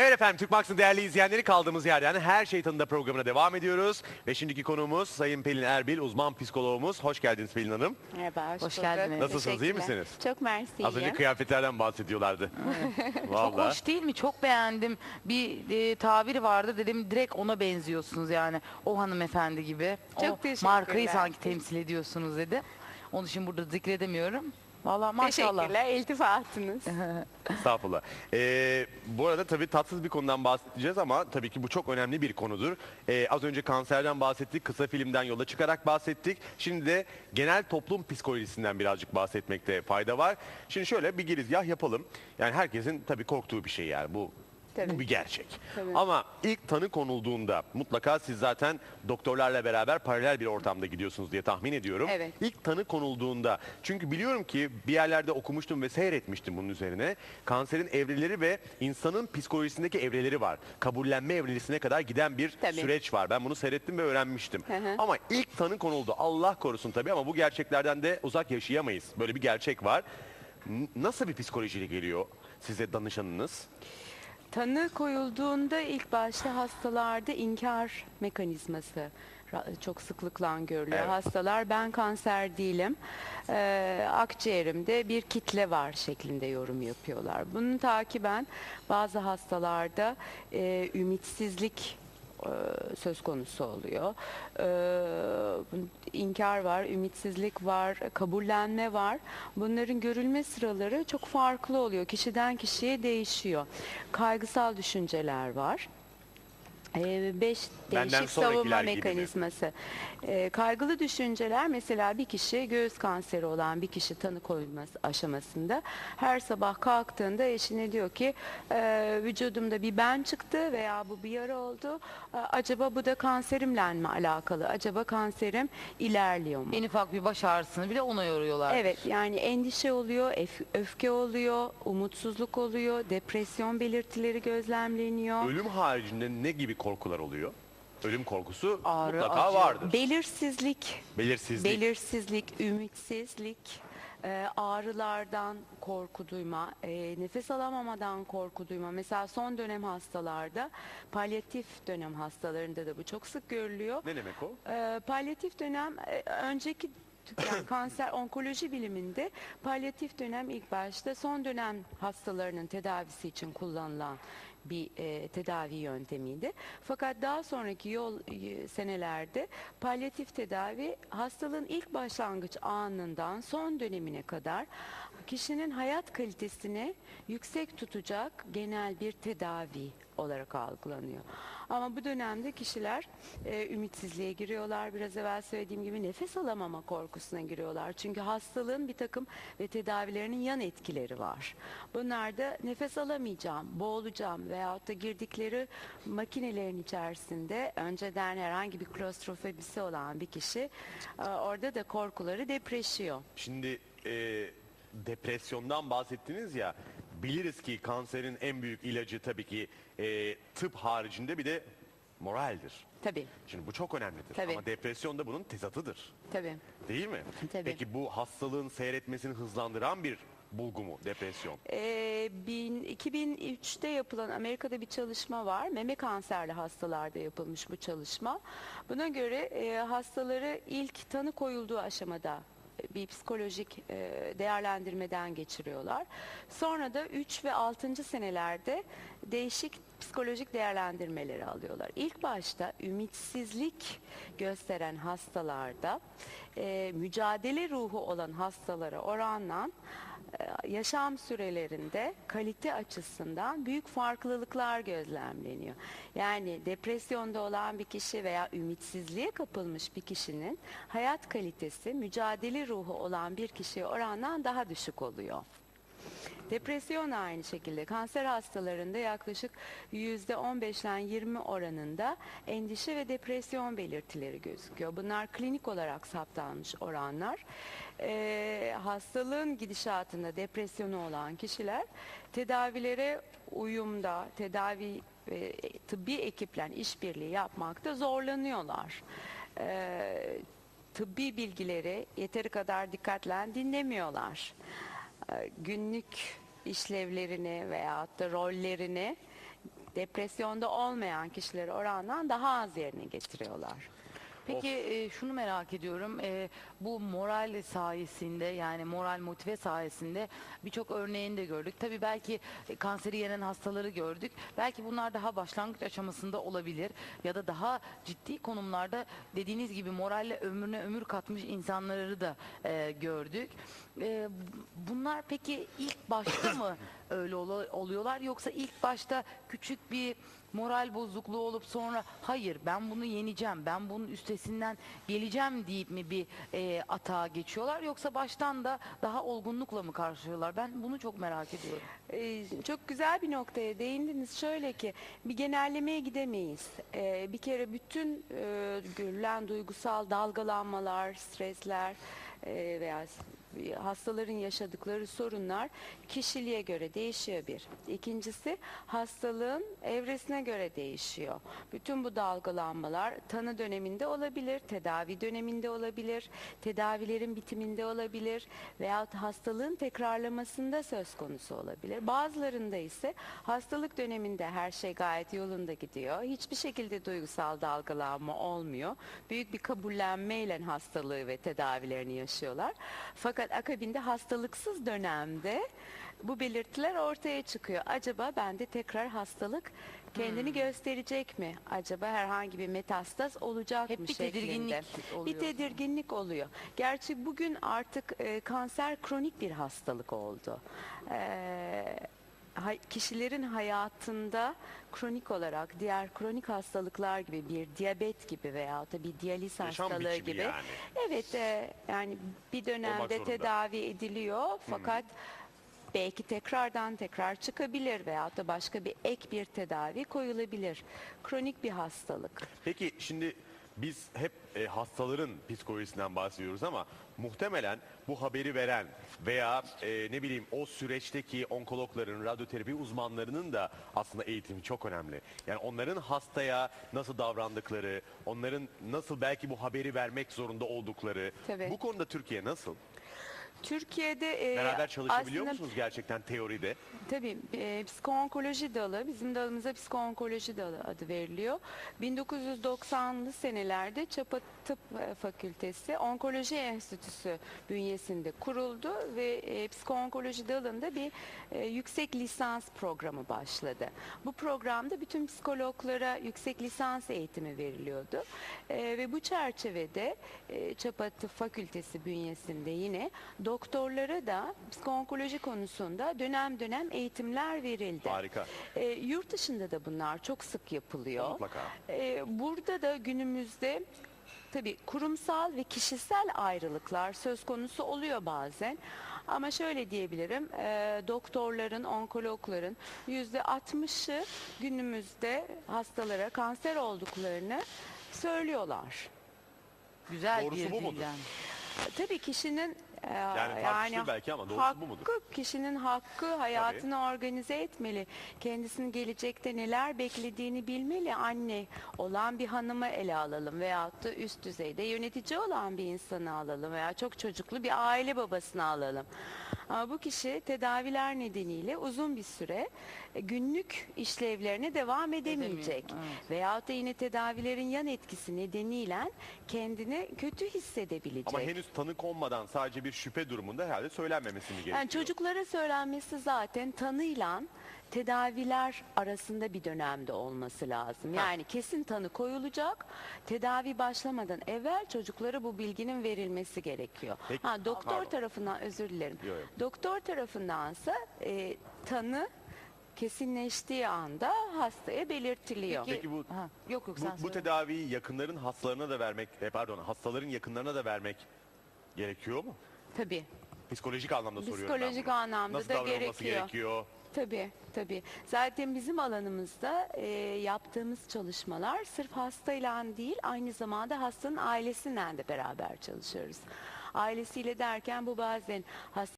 Evet efendim Türk Max'ın değerli izleyenleri kaldığımız yerden her şey tanıda programına devam ediyoruz. Ve şimdiki konuğumuz Sayın Pelin Erbil, uzman psikologumuz. Hoş geldiniz Pelin Hanım. Merhaba, hoş, Hoş bulduk. geldiniz. Nasılsınız, iyi Teşekkürler. misiniz? Çok mersi, Az önce kıyafetlerden bahsediyorlardı. Çok Vallahi. hoş değil mi? Çok beğendim. Bir e, tabiri vardı dedim direkt ona benziyorsunuz yani. O hanımefendi gibi. Çok o teşekkürler. markayı sanki temsil ediyorsunuz dedi. Onun için burada zikredemiyorum. Vallahi maşallah. Teşekkürler, iltifatınız. Estağfurullah. Ee, bu arada tabii tatsız bir konudan bahsedeceğiz ama tabii ki bu çok önemli bir konudur. Ee, az önce kanserden bahsettik, kısa filmden yola çıkarak bahsettik. Şimdi de genel toplum psikolojisinden birazcık bahsetmekte fayda var. Şimdi şöyle bir girizgah yapalım. Yani herkesin tabii korktuğu bir şey yani bu. Tabii. Bu bir gerçek. Tabii. Ama ilk tanı konulduğunda mutlaka siz zaten doktorlarla beraber paralel bir ortamda gidiyorsunuz diye tahmin ediyorum. Evet. İlk tanı konulduğunda çünkü biliyorum ki bir yerlerde okumuştum ve seyretmiştim bunun üzerine. Kanserin evreleri ve insanın psikolojisindeki evreleri var. Kabullenme evresine kadar giden bir Tabii. süreç var. Ben bunu seyrettim ve öğrenmiştim. Hı hı. Ama ilk tanı konuldu. Allah korusun tabii ama bu gerçeklerden de uzak yaşayamayız. Böyle bir gerçek var. Nasıl bir psikolojiyle geliyor size danışanınız? Tanı koyulduğunda ilk başta hastalarda inkar mekanizması çok sıklıkla görülüyor. Evet. Hastalar ben kanser değilim, Ee, akciğerimde bir kitle var şeklinde yorum yapıyorlar. Bunu takiben bazı hastalarda e, ümitsizlik e, söz konusu oluyor. Ee, inkar var, ümitsizlik var, kabullenme var. Bunların görülme sıraları çok farklı oluyor. Kişiden kişiye değişiyor. Kaygısal düşünceler var. Ee, beş Benden değişik sonrakiler savunma gibi mi? mekanizması. Ee, kaygılı düşünceler mesela bir kişi göğüs kanseri olan bir kişi tanı koyulması aşamasında her sabah kalktığında eşine diyor ki "Ee, vücudumda bir ben çıktı veya bu bir yara oldu. Ee, acaba bu da kanserimle mi alakalı? Acaba kanserim ilerliyor mu? En ufak bir baş ağrısını bile ona yoruyorlar. Evet yani endişe oluyor, öf- öfke oluyor, umutsuzluk oluyor, depresyon belirtileri gözlemleniyor. Ölüm haricinde ne gibi korkular oluyor? Ölüm korkusu Ağrı, mutlaka acı. vardır. Belirsizlik, Belirsizlik. belirsizlik, ümitsizlik, e, ağrılardan korku duyma, e, nefes alamamadan korku duyma. Mesela son dönem hastalarda, palyatif dönem hastalarında da bu çok sık görülüyor. ne demek o? E, palyatif dönem e, önceki yani kanser onkoloji biliminde palyatif dönem ilk başta son dönem hastalarının tedavisi için kullanılan bir e, tedavi yöntemiydi. Fakat daha sonraki yol e, senelerde palyatif tedavi hastalığın ilk başlangıç anından son dönemine kadar kişinin hayat kalitesini yüksek tutacak genel bir tedavi olarak algılanıyor. Ama bu dönemde kişiler e, ümitsizliğe giriyorlar. Biraz evvel söylediğim gibi nefes alamama korkusuna giriyorlar. Çünkü hastalığın bir takım ve tedavilerinin yan etkileri var. Bunlar da nefes alamayacağım, boğulacağım veyahut da girdikleri makinelerin içerisinde önceden herhangi bir klostrofobisi olan bir kişi e, orada da korkuları depreşiyor. Şimdi e, depresyondan bahsettiniz ya. Biliriz ki kanserin en büyük ilacı tabii ki e, tıp haricinde bir de moraldir. Tabii, Şimdi bu çok önemlidir. Tabii. Ama depresyon da bunun tezatıdır. tabii. Değil mi? Tabii. Peki bu hastalığın seyretmesini hızlandıran bir bulgu mu depresyon? Ee, bin- 2003'te yapılan Amerika'da bir çalışma var. Meme kanserli hastalarda yapılmış bu çalışma. Buna göre e, hastaları ilk tanı koyulduğu aşamada bir psikolojik e, değerlendirmeden geçiriyorlar. Sonra da 3 ve 6. senelerde değişik psikolojik değerlendirmeleri alıyorlar. İlk başta ümitsizlik gösteren hastalarda e, mücadele ruhu olan hastalara oranla yaşam sürelerinde kalite açısından büyük farklılıklar gözlemleniyor. Yani depresyonda olan bir kişi veya ümitsizliğe kapılmış bir kişinin hayat kalitesi mücadele ruhu olan bir kişiye oranla daha düşük oluyor. Depresyon aynı şekilde kanser hastalarında yaklaşık %15'den 20 oranında endişe ve depresyon belirtileri gözüküyor. Bunlar klinik olarak saptanmış oranlar. Ee, hastalığın gidişatında depresyonu olan kişiler tedavilere uyumda, tedavi ve tıbbi ekiple işbirliği yapmakta zorlanıyorlar. Ee, tıbbi bilgileri yeteri kadar dikkatle dinlemiyorlar. Ee, günlük işlevlerini veyahut da rollerini depresyonda olmayan kişileri oranla daha az yerine getiriyorlar. Peki e, şunu merak ediyorum. E, bu moral sayesinde yani moral motive sayesinde birçok örneğini de gördük. Tabii belki e, kanseri yenen hastaları gördük. Belki bunlar daha başlangıç aşamasında olabilir ya da daha ciddi konumlarda dediğiniz gibi moralle ömrüne ömür katmış insanları da e, gördük. E, bunlar peki ilk başta mı öyle ol- oluyorlar yoksa ilk başta küçük bir moral bozukluğu olup sonra hayır ben bunu yeneceğim ben bunun üstesinden geleceğim deyip mi bir e, atağa geçiyorlar yoksa baştan da daha olgunlukla mı karşılıyorlar ben bunu çok merak ediyorum. Ee, çok güzel bir noktaya değindiniz. Şöyle ki bir genellemeye gidemeyiz. Ee, bir kere bütün e, görülen duygusal dalgalanmalar, stresler e, veya hastaların yaşadıkları sorunlar kişiliğe göre değişiyor bir. İkincisi hastalığın evresine göre değişiyor. Bütün bu dalgalanmalar tanı döneminde olabilir, tedavi döneminde olabilir, tedavilerin bitiminde olabilir veyahut hastalığın tekrarlamasında söz konusu olabilir. Bazılarında ise hastalık döneminde her şey gayet yolunda gidiyor. Hiçbir şekilde duygusal dalgalanma olmuyor. Büyük bir kabullenmeyle hastalığı ve tedavilerini yaşıyorlar. Fakat akabinde hastalıksız dönemde bu belirtiler ortaya çıkıyor. Acaba bende tekrar hastalık kendini gösterecek mi? Acaba herhangi bir metastaz olacak Hep mı bir şeklinde. tedirginlik oluyor. Bir tedirginlik oluyor. Gerçi bugün artık e, kanser kronik bir hastalık oldu. Hay- kişilerin hayatında kronik olarak diğer kronik hastalıklar gibi bir diyabet gibi veya da bir diyaliz Yaşam hastalığı biçimi gibi. yani. Evet e, yani bir dönemde zorunda. tedavi ediliyor fakat belki tekrardan tekrar çıkabilir veya da başka bir ek bir tedavi koyulabilir. Kronik bir hastalık. Peki şimdi biz hep e, hastaların psikolojisinden bahsediyoruz ama muhtemelen bu haberi veren veya e, ne bileyim o süreçteki onkologların, radyoterapi uzmanlarının da aslında eğitimi çok önemli. Yani onların hastaya nasıl davrandıkları, onların nasıl belki bu haberi vermek zorunda oldukları. Tabii. Bu konuda Türkiye nasıl? Türkiye'de e, Beraber çalışabiliyor aslında musunuz gerçekten teoride? Tabii e, psikoonkoloji dalı, bizim dalımıza psikoonkoloji dalı adı veriliyor. 1990'lı senelerde Çapa Tıp Fakültesi Onkoloji Enstitüsü bünyesinde kuruldu ve e, psikoonkoloji dalında bir e, yüksek lisans programı başladı. Bu programda bütün psikologlara yüksek lisans eğitimi veriliyordu. E, ve bu çerçevede e, Çapa Tıp Fakültesi bünyesinde yine doktorlara da psikoonkoloji konusunda dönem dönem eğitimler verildi. Harika. E, yurt dışında da bunlar çok sık yapılıyor. Mutlaka. E, burada da günümüzde tabii kurumsal ve kişisel ayrılıklar söz konusu oluyor bazen. Ama şöyle diyebilirim, e, doktorların, onkologların yüzde 60'ı günümüzde hastalara kanser olduklarını söylüyorlar. Güzel Doğrusu bir bu mudur? Tabii kişinin e, tartışılır belki ama doğrusu hakkı, bu mudur? Kişinin hakkı hayatını organize etmeli. Kendisinin gelecekte neler beklediğini bilmeli. Anne olan bir hanımı ele alalım veyahut da üst düzeyde yönetici olan bir insanı alalım veya çok çocuklu bir aile babasını alalım. Ama bu kişi tedaviler nedeniyle uzun bir süre e, günlük işlevlerine devam edemeyecek. evet. Veyahut da yine tedavilerin yan etkisi nedeniyle kendini kötü hissedebilecek. Ama henüz tanı konmadan sadece bir şüphe durumunda herhalde söylenmemesi mi gerekiyor? Yani çocuklara söylenmesi zaten tanıyla tedaviler arasında bir dönemde olması lazım. Yani kesin tanı koyulacak. Tedavi başlamadan evvel çocuklara bu bilginin verilmesi gerekiyor. Peki, ha doktor pardon. tarafından özür dilerim. Yok, yok. Doktor tarafındansa e, tanı kesinleştiği anda hastaya belirtiliyor. Peki bu Ha, yok yok sen Bu, bu söyle. tedaviyi yakınların hastalarına da vermek, e, pardon hastaların yakınlarına da vermek gerekiyor mu? Tabii. Psikolojik anlamda soruyorum ben Psikolojik bunu. anlamda Nasıl da davranılması gerekiyor. gerekiyor? Tabii tabii. Zaten bizim alanımızda e, yaptığımız çalışmalar sırf hastayla değil aynı zamanda hastanın ailesiyle de beraber çalışıyoruz. Ailesiyle derken bu bazen hasta